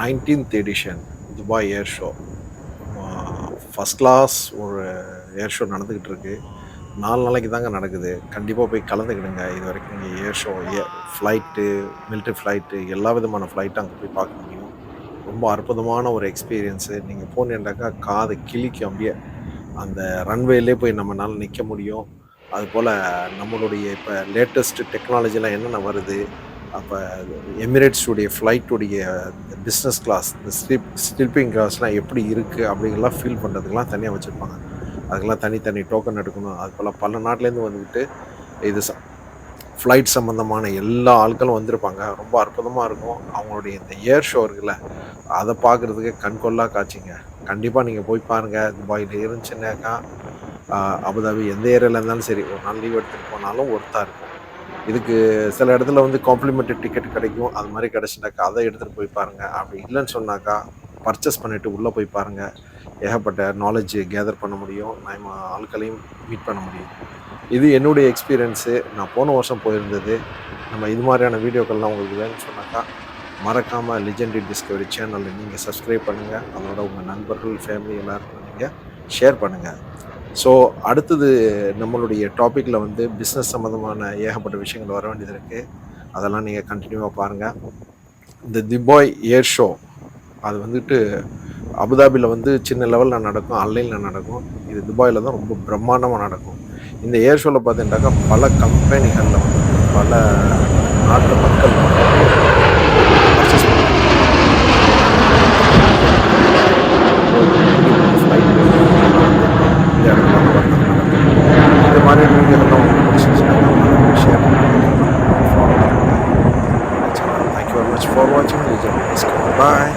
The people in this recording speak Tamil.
Nineteenth edition Dubai air show first class ஒரு ஏர் ஷோ நடந்துக்கிட்டு இருக்கு. நாலு நாளைக்கு தாங்க நடக்குது. கண்டிப்பாக போய் கலந்துக்கிடுங்க. இது வரைக்கும் நீங்கள் ஏர் ஷோ ஏ ஃப்ளைட்டு மிலிட்ரி ஃப்ளைட்டு எல்லா விதமான ஃப்ளைட்டும் அங்கே போய் பார்க்க முடியும். ரொம்ப அற்புதமான ஒரு எக்ஸ்பீரியன்ஸு நீங்கள் போனேன்டாக்கா காது கிளிக்கும் அப்படியே. அந்த ரன்வேலே போய் நம்மளால் நிற்க முடியும். அதுபோல் நம்மளுடைய இப்போ லேட்டஸ்ட்டு டெக்னாலஜிலாம் என்னென்ன வருது? அப்போ எமிரேட்ஸுடைய ஃப்ளைட்டுடைய பிஸ்னஸ் கிளாஸ் இந்த ஸ்லீப் ஸ்லீப்பிங் கிளாஸ்லாம் எப்படி இருக்குது அப்படிங்கலாம் ஃபீல் பண்ணுறதுக்கெலாம் தனியாக வச்சுருப்பாங்க. அதுக்கெல்லாம் தனித்தனி டோக்கன் எடுக்கணும். அது போல் பல நாட்டிலேருந்து வந்துக்கிட்டு இது ச ஃப்ளைட் சம்மந்தமான எல்லா ஆட்களும் வந்திருப்பாங்க. ரொம்ப அற்புதமாக இருக்கும். அவங்களுடைய இந்த ஏர் ஷோ இருக்குல்ல அதை பார்க்குறதுக்கு கண்கொள்ளா காட்சிங்க. கண்டிப்பாக நீங்கள் போய் பாருங்கள் துபாயில் இருந்துச்சுன்னாக்கா அபுதாபி எந்த ஏரியாவில் இருந்தாலும் சரி ஒரு நாள் லீவ் எடுத்துகிட்டு போனாலும் ஒர்த்தாக இருக்கும். இதுக்கு சில இடத்துல வந்து காம்ப்ளிமெண்ட்ரி டிக்கெட் கிடைக்கும். அது மாதிரி கிடச்சினாக்கா அதை எடுத்துகிட்டு போய் பாருங்கள் அப்படி இல்லைன்னு சொன்னாக்கா பர்ச்சேஸ் பண்ணிவிட்டு உள்ளே போய் பாருங்கள் ஏகப்பட்ட நாலேஜ் கேதர் பண்ண முடியும். நம்ம ஆட்களையும் மீட் பண்ண முடியும். இது என்னுடைய எக்ஸ்பீரியன்ஸு நான் போன வருஷம் போயிருந்தது. நம்ம இது மாதிரியான வீடியோக்கள்லாம் உங்களுக்கு வேணும்னு சொன்னாக்கா மறக்காமல் லிஜெண்டரி டிஸ்கவரி சேனலில் நீங்கள் சப்ஸ்கிரைப் பண்ணுங்கள் அதோட உங்கள் நண்பர்கள் ஃபேமிலி எல்லாருக்கும் நீங்கள் ஷேர் பண்ணுங்கள் ஸோ அடுத்தது நம்மளுடைய டாப்பிக்கில் வந்து பிஸ்னஸ் சம்மந்தமான ஏகப்பட்ட விஷயங்கள் வர வேண்டியது இருக்குது அதெல்லாம் நீங்கள் கண்டினியூவாக பாருங்கள் இந்த துபாய் ஏர் ஷோ அது வந்துட்டு அபுதாபியில் வந்து சின்ன லெவலில் நடக்கும் ஆன்லைனில் நடக்கும். இது துபாயில் தான் ரொம்ப பிரம்மாண்டமாக நடக்கும். இந்த ஏர் ஷோவில் பார்த்தீங்கன்னாக்கா பல கம்பெனிகளில் வந்து பல நாட்டு மக்கள் வந்து purchase பண்ணுவாங்க. Flight இந்த இடத்துல வந்து வர்த்தகம் நடக்கும். இந்த மாதிரி வீடியோலாம் உங்களுக்கு பிடிச்சிருச்சுன்னா ஷேர் பண்ணுங்கள் ஃபாலோ பண்ணுங்கள் thank you very much for வாட்சிங் பாய்